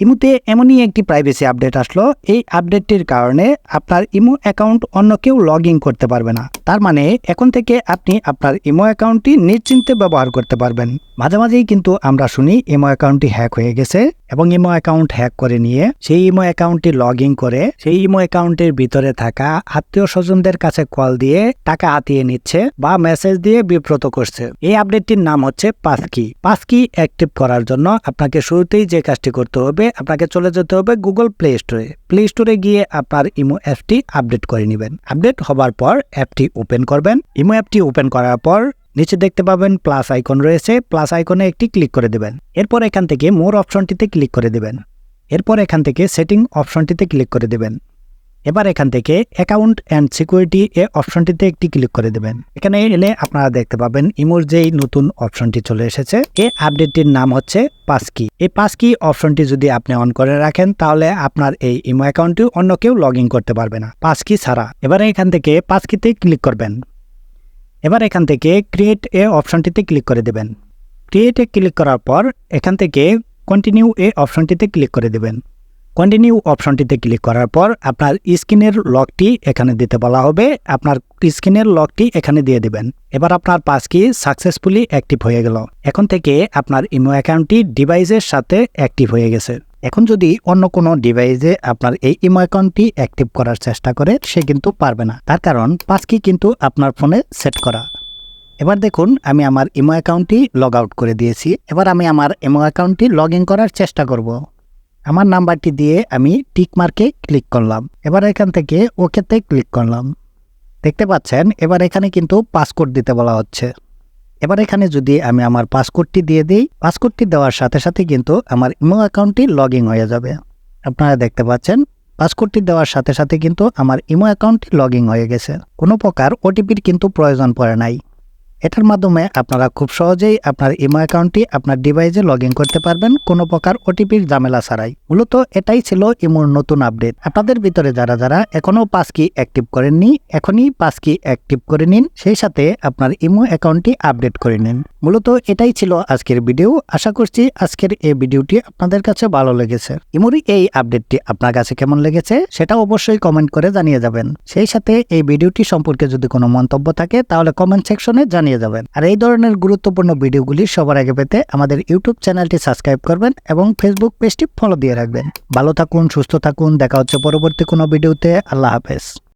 ইমোতে এমনই একটি প্রাইভেসি আপডেট আসলো। এই আপডেটটির কারণে আপনার ইমো অ্যাকাউন্ট অন্য কেউ লগ ইন করতে পারবে না। তার মানে এখন থেকে আপনি আপনার ইমো অ্যাকাউন্টটি নিশ্চিন্তে ব্যবহার করতে পারবেন। মাঝে মাঝেই কিন্তু আমরা শুনি ইমো অ্যাকাউন্টটি হ্যাক হয়ে গেছে এবং ইমো অ্যাকাউন্ট হ্যাক করে নিয়ে সেই ইমো অ্যাকাউন্টটি লগ ইন করে সেই ইমো অ্যাকাউন্টের ভিতরে থাকা আত্মীয় স্বজনদের কাছে কল দিয়ে টাকা হাতিয়ে নিচ্ছে বা মেসেজ দিয়ে বিব্রত করছে। এই আপডেটটির নাম হচ্ছে পাসকি পাসকি অ্যাক্টিভ করার জন্য আপনাকে শুরুতেই যে কাজটি করতে হবে আপনাকে চলে যেতে হবে গুগল প্লে স্টোরে প্লে স্টোরে গিয়ে আপনার ইমো অ্যাপটি আপডেট করে নেবেন। আপডেট হবার পর অ্যাপটি ওপেন করবেন। ইমো অ্যাপটি ওপেন করার পর নিচে দেখতে পাবেন প্লাস আইকন রয়েছে। প্লাস আইকনে একটি ক্লিক করে দেবেন। এরপর এখান থেকে মোর অপশনটিতে ক্লিক করে দেবেন। এরপর এখান থেকে সেটিং অপশনটিতে ক্লিক করে দেবেন। এবার এখান থেকে অ্যাকাউন্ট অ্যান্ড সিকিউরিটি এ অপশনটিতে একটি ক্লিক করে দেবেন। এখানে এলে আপনারা দেখতে পাবেন ইমোর যেই নতুন অপশনটি চলে এসেছে। এই আপডেটটির নাম হচ্ছে পাসকি। এই পাসকি অপশনটি যদি আপনি অন করে রাখেন, তাহলে আপনার এই ইমো অ্যাকাউন্টটি অন্য কেউ লগ করতে পারবে না। পাসকি ছাড়া। এবারে এখান থেকে পাসকিতে ক্লিক করবেন। এবার এখান থেকে ক্রিয়েট এ অপশনটিতে ক্লিক করে দেবেন। ক্রিয়েটে ক্লিক করার পর এখান থেকে কন্টিনিউ এ অপশনটিতে ক্লিক করে দেবেন। কন্টিনিউ অপশনটিতে ক্লিক করার পর আপনার স্ক্রিনের লকটি এখানে দিতে বলা হবে। আপনার স্ক্রিনের লকটি এখানে দিয়ে দেবেন। এবার আপনার পাস কি সাকসেসফুলি অ্যাক্টিভ হয়ে গেল। এখন থেকে আপনার ইমো অ্যাকাউন্টটি ডিভাইসের সাথে অ্যাক্টিভ হয়ে গেছে। এখন যদি অন্য কোনো ডিভাইসে আপনার এই ইমো অ্যাকাউন্টটি অ্যাক্টিভ করার চেষ্টা করে, সে কিন্তু পারবে না। তার কারণ পাসকি কিন্তু আপনার ফোনে সেট করা। এবার দেখুন, আমি আমার ইমো অ্যাকাউন্টটি লগ আউট করে দিয়েছি। এবার আমি আমার ইমো অ্যাকাউন্টটি লগ ইন করার চেষ্টা করব। আমার নাম্বারটি দিয়ে আমি টিক মার্কে ক্লিক করলাম। এবার এখান থেকে ওকেতে ক্লিক করলাম। দেখতে পাচ্ছেন, এবার এখানে কিন্তু পাসকোড দিতে বলা হচ্ছে। এবার এখানে যদি আমি আমার পাসকোডটি দিয়ে দিই পাসকোডটি দেওয়ার সাথে সাথে কিন্তু আমার ইমো অ্যাকাউন্টটি লগ হয়ে যাবে। আপনারা দেখতে পাচ্ছেন পাসকোডটি দেওয়ার সাথে সাথে কিন্তু আমার ইমো অ্যাকাউন্টটি লগ হয়ে গেছে। কোনো প্রকার ওটিপির কিন্তু প্রয়োজন পড়ে নাই। এটার মাধ্যমে আপনারা খুব সহজেই আপনার ইমো অ্যাকাউন্টটি আপনার ডিভাইসে লগ করতে পারবেন কোনো প্রকার ওটিপির ঝামেলা ছাড়াই। মূলত এটাই ছিল ইমোর নতুন আপডেট। আপনাদের ভিতরে যারা যারা এখনও পাস কি অ্যাক্টিভ করেননি, এখনই পাস কি অ্যাক্টিভ করে নিন, সেই সাথে আপনার ইমো অ্যাকাউন্টটি আপডেট করে নিন। মূলত এটাই ছিল আজকের ভিডিও। আশা করছি আজকের এই ভিডিওটি আপনাদের কাছে ভালো লেগেছে। ইমোরই এই আপডেটটি আপনার কাছে কেমন লেগেছে সেটা অবশ্যই কমেন্ট করে জানিয়ে যাবেন। সেই সাথে এই ভিডিওটি সম্পর্কে যদি কোনো মন্তব্য থাকে, তাহলে কমেন্ট সেকশনে জানিয়ে যাবেন। আর এই ধরনের গুরুত্বপূর্ণ ভিডিওগুলি সবার আগে পেতে আমাদের ইউটিউব চ্যানেলটি সাবস্ক্রাইব করবেন এবং ফেসবুক পেজটি ফলো দিয়ে রাখবেন। ভালো থাকুন, সুস্থ থাকুন, দেখা হচ্ছে পরবর্তী কোনো ভিডিওতে। আল্লাহ হাফেজ।